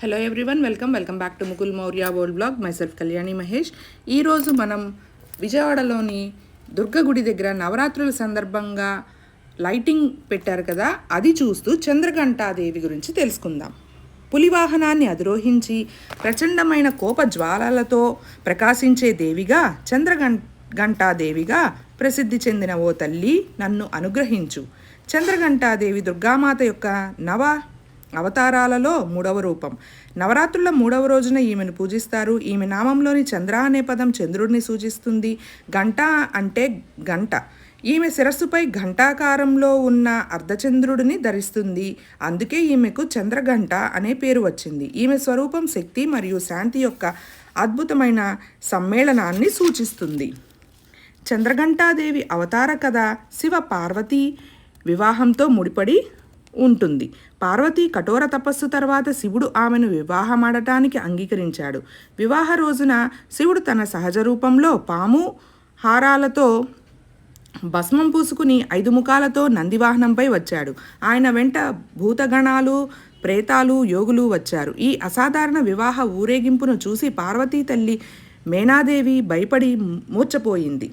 Hello everyone welcome welcome back to Mukul Maurya world blog myself Kalyani Mahesh ఈరోజు మనం విజయవాడలోని దుర్గ గుడి దగ్గర నవరాత్రుల సందర్భంగా లైటింగ్ పెట్టారు కదా అది చూస్తూ చంద్రఘంటాదేవి గురించి తెలుసుకుందాం. పులివాహనాన్ని అధిరోహించి ప్రచండమైన కోప జ్వాలలతో ప్రకాశించే దేవిగా చంద్రగం ఘంటాదేవిగా ప్రసిద్ధి చెందిన ఓ తల్లి నన్ను అనుగ్రహించు. చంద్రఘంటాదేవి దుర్గామాత యొక్క నవ అవతారాలలో మూడవ రూపం. నవరాత్రుల మూడవ రోజున ఈమెను పూజిస్తారు. ఈమె నామంలోని చంద్ర అనే పదం చంద్రుడిని సూచిస్తుంది. గంట అంటే గంట. ఈమె శిరస్సుపై ఘంటాకారంలో ఉన్న అర్ధచంద్రుడిని ధరిస్తుంది. అందుకే ఈమెకు చంద్రఘంట అనే పేరు వచ్చింది. ఈమె స్వరూపం శక్తి మరియు శాంతి యొక్క అద్భుతమైన సమ్మేళనాన్ని సూచిస్తుంది. చంద్రఘంటాదేవి అవతార కథ శివ పార్వతి వివాహంతో ముడిపడి ఉంటుంది. పార్వతి కఠోర తపస్సు తర్వాత శివుడు ఆమెను వివాహమాడటానికి అంగీకరించాడు. వివాహ రోజున శివుడు తన సహజ రూపంలో పాము హారాలతో భస్మం పూసుకుని ఐదు ముఖాలతో నందివాహనంపై వచ్చాడు. ఆయన వెంట భూతగణాలు ప్రేతాలు యోగులు వచ్చారు. ఈ అసాధారణ వివాహ ఊరేగింపును చూసి పార్వతీ తల్లి మేనాదేవి భయపడి మూర్చపోయింది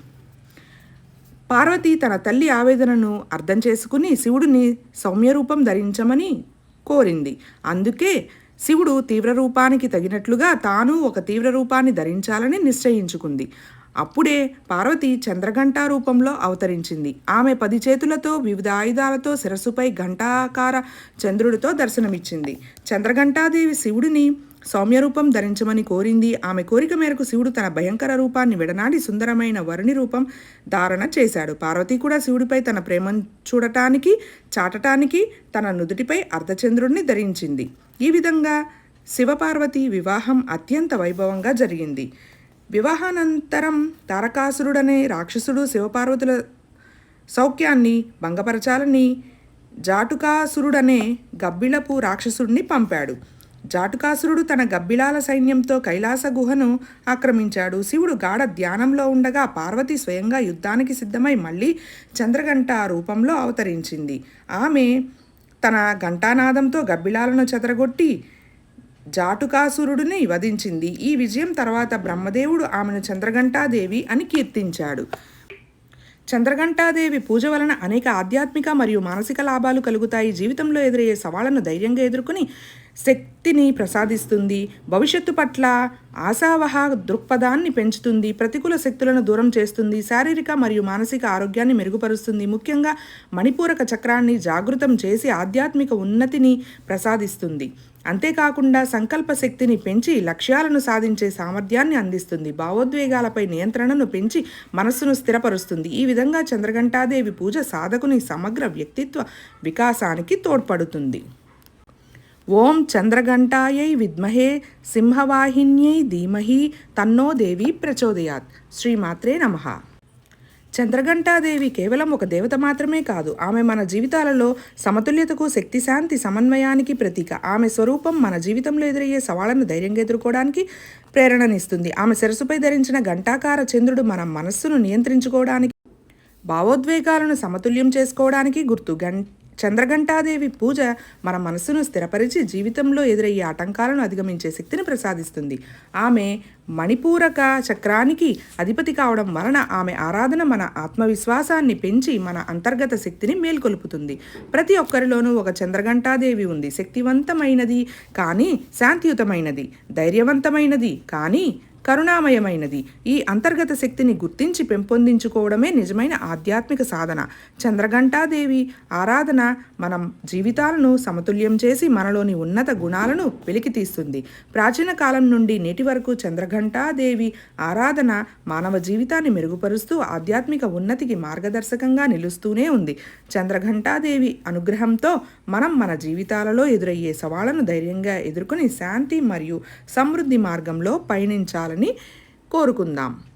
పార్వతి తన తల్లి ఆవేదనను అర్థం చేసుకుని శివుడిని సౌమ్యరూపం ధరించమని కోరింది. అందుకే శివుడు తీవ్ర రూపానికి తగినట్లుగా తాను ఒక తీవ్ర రూపాన్ని ధరించాలని నిశ్చయించుకుంది. అప్పుడే పార్వతి చంద్రఘంట రూపంలో అవతరించింది. ఆమె పది చేతులతో వివిధ ఆయుధాలతో శిరస్సుపై ఘంటాకార చంద్రుడితో దర్శనమిచ్చింది. చంద్రఘంటాదేవి శివుడిని సౌమ్యరూపం ధరించమని కోరింది. ఆమె కోరిక మేరకు శివుడు తన భయంకర రూపాన్ని విడనాడి సుందరమైన వరుణి రూపం ధారణ చేశాడు. పార్వతి కూడా శివుడిపై తన ప్రేమను చూడటానికి చాటటానికి తన నుదుటిపై అర్ధచంద్రుడిని ధరించింది. ఈ విధంగా శివపార్వతి వివాహం అత్యంత వైభవంగా జరిగింది. వివాహానంతరం తారకాసురుడనే రాక్షసుడు శివపార్వతుల సౌఖ్యాన్ని భంగపరచాలని జాటుకాసురుడనే గబ్బిళపు రాక్షసుడిని పంపాడు. జాటుకాసురుడు తన గబ్బిలాల సైన్యంతో కైలాస గుహను ఆక్రమించాడు. శివుడు గాఢ ధ్యానంలో ఉండగా పార్వతి స్వయంగా యుద్ధానికి సిద్ధమై మళ్ళీ చంద్రగంట రూపంలో అవతరించింది. ఆమె తన ఘంటానాదంతో గబ్బిలాలను చెదరగొట్టి జాటుకాసురుడిని వధించింది. ఈ విజయం తర్వాత బ్రహ్మదేవుడు ఆమెను చంద్రఘంటాదేవి అని కీర్తించాడు. చంద్రఘంటాదేవి పూజ వలన అనేక ఆధ్యాత్మిక మరియు మానసిక లాభాలు కలుగుతాయి. జీవితంలో ఎదురయ్యే సవాళ్ళను ధైర్యంగా ఎదుర్కొని శక్తిని ప్రసాదిస్తుంది. భవిష్యత్తు పట్ల ఆశావహ దృక్పథాన్ని పెంచుతుంది. ప్రతికూల శక్తులను దూరం చేస్తుంది. శారీరక మరియు మానసిక ఆరోగ్యాన్ని మెరుగుపరుస్తుంది. ముఖ్యంగా మణిపూరక చక్రాన్ని జాగృతం చేసి ఆధ్యాత్మిక ఉన్నతిని ప్రసాదిస్తుంది. అంతేకాకుండా సంకల్ప శక్తిని పెంచి లక్ష్యాలను సాధించే సామర్థ్యాన్ని అందిస్తుంది. భావోద్వేగాలపై నియంత్రణను పెంచి మనస్సును స్థిరపరుస్తుంది. ఈ విధంగా చంద్రఘంటాదేవి పూజ సాధకుని సమగ్ర వ్యక్తిత్వ వికాసానికి తోడ్పడుతుంది. ఓం చంద్రఘంటాయై విద్మహే సింహవాహిన్యై ధీమహి తన్నో దేవి ప్రచోదయాత్. శ్రీమాత్రే నమః. చంద్రఘంటాదేవి కేవలం ఒక దేవత మాత్రమే కాదు ఆమె మన జీవితాలలో సమతుల్యతకు శక్తి శాంతి సమన్వయానికి ప్రతీక. ఆమె స్వరూపం మన జీవితంలో ఎదురయ్యే సవాళ్ళను ధైర్యంగా ఎదుర్కోవడానికి ప్రేరణనిస్తుంది. ఆమె శిరసుపై ధరించిన ఘంటాకార చంద్రుడు మన మనస్సును నియంత్రించుకోవడానికి భావోద్వేగాలను సమతుల్యం చేసుకోవడానికి గుర్తు. గం చంద్రఘంటాదేవి పూజ మన మనసును స్థిరపరిచి జీవితంలో ఎదురయ్యే ఆటంకాలను అధిగమించే శక్తిని ప్రసాదిస్తుంది. ఆమె మణిపూరక చక్రానికి అధిపతి కావడం వలన ఆమె ఆరాధన మన ఆత్మవిశ్వాసాన్ని పెంచి మన అంతర్గత శక్తిని మేల్కొల్పుతుంది. ప్రతి ఒక్కరిలోనూ ఒక చంద్రఘంటాదేవి ఉంది. శక్తివంతమైనది కానీ శాంతియుతమైనది ధైర్యవంతమైనది కానీ కరుణామయమైనది. ఈ అంతర్గత శక్తిని గుర్తించి పెంపొందించుకోవడమే నిజమైన ఆధ్యాత్మిక సాధన. చంద్రఘంటాదేవి ఆరాధన మనం జీవితాలను సమతుల్యం చేసి మనలోని ఉన్నత గుణాలను వెలికితీస్తుంది. ప్రాచీన కాలం నుండి నేటి వరకు చంద్రఘంటాదేవి ఆరాధన మానవ జీవితాన్ని మెరుగుపరుస్తూ ఆధ్యాత్మిక ఉన్నతికి మార్గదర్శకంగా నిలుస్తూనే ఉంది. చంద్రఘంటాదేవి అనుగ్రహంతో మనం మన జీవితాలలో ఎదురయ్యే సవాళ్ళను ధైర్యంగా ఎదుర్కొని శాంతి మరియు సమృద్ధి మార్గంలో పయనించాలి. కోరుకుందాం.